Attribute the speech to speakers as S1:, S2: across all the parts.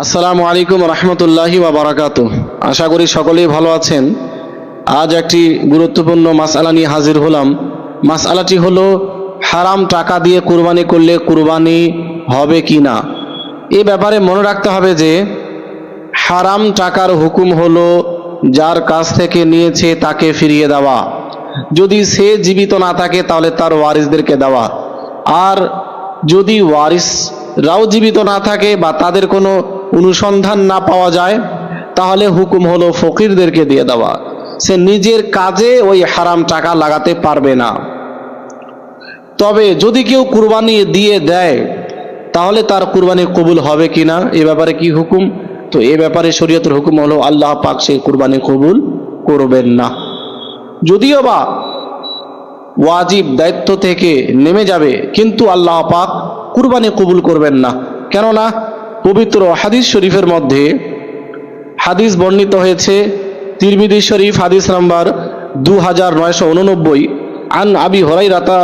S1: আসসালামু আলাইকুম রহমতুল্লাহি বারাকাতু আশা করি সকলেই ভালো আছেন। আজ একটি গুরুত্বপূর্ণ মাসআলা নিয়ে হাজির হলাম। মাসআলাটি হলো, হারাম টাকা দিয়ে কুরবানি করলে কুরবানি হবে কি না? এ ব্যাপারে মনে রাখতে হবে যে, হারাম টাকার হুকুম হলো, যার কাছ থেকে নিয়েছে তাকে ফিরিয়ে দেওয়া। যদি সে জীবিত না থাকে, তাহলে তার ওয়ারিসদেরকে দেওয়া। আর যদি ওয়ারিসরাও জীবিত না থাকে বা তাদের কোনো অনুসন্ধান না পাওয়া যায়, তাহলে হুকুম হলো ফকিরদেরকে দিয়ে দেওয়া। সে নিজের কাজে ওই হারাম টাকা লাগাতে পারবে না। তবে যদি কেউ কুরবানি দিয়ে দেয়, তাহলে তার কুরবানি কবুল হবে কিনা এ ব্যাপারে কি হুকুম? তো এ ব্যাপারে শরীয়তের হুকুম হলো, আল্লাহ পাক সে কুরবানি কবুল করবেন না। যদিও বা ওয়াজিব দায়িত্ব থেকে নেমে যাবে, কিন্তু আল্লাহ পাক কুরবানি কবুল করবেন না। কেননা পবিত্র হাদিস শরীফের মধ্যে হাদিস বর্ণিত হয়েছে তিরমিদি শরীফ, হাদিস নাম্বার দু হাজার নয়শো উননব্বই। আন আবি হরাই রাতা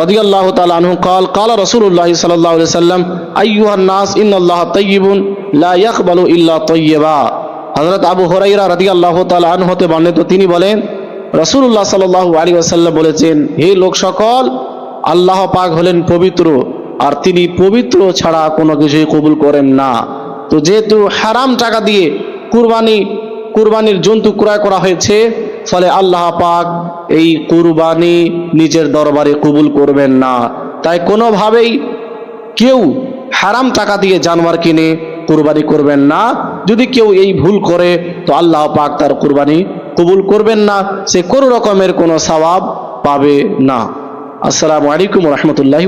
S1: রদিয়াল্লাহ তালু আনহু কাল কাল রসুল্লাহ সাল্লাহ সাল্লাম, আইয়ুহান নাস ইন আল্লাহ তৈবুন লা ইল্লা তৈয়বা হজরত আবু হরাইরা রদি আল্লাহ তাল আন হতে বর্ণিত, তিনি বলেন রসুল্লাহ সাল্লাহ আলী আসাল্লাম বলেছেন, হে লোক সকল আল্লাহ পাক হলেন পবিত্র। আর তিনি পবিত্র ছাড়া কোনো কিছুই কবুল করেন না। তো যেহেতু হারাম টাকা দিয়ে কুরবানি, কুরবানির জন্তু ক্রয় করা হয়েছে, ফলে আল্লাহ পাক এই কুরবানি নিজের দরবারে কবুল করবেন না। তাই কোনোভাবেই কেউ হারাম টাকা দিয়ে জানোয়ার কিনে কুরবানি করবেন না। যদি কেউ এই ভুল করে, তো আল্লাহ পাক তার কুরবানি কবুল করবেন না। সে কোনো রকমের কোনো সওয়াব পাবে না। আসসালামু আলাইকুম রহমতুল্লাহি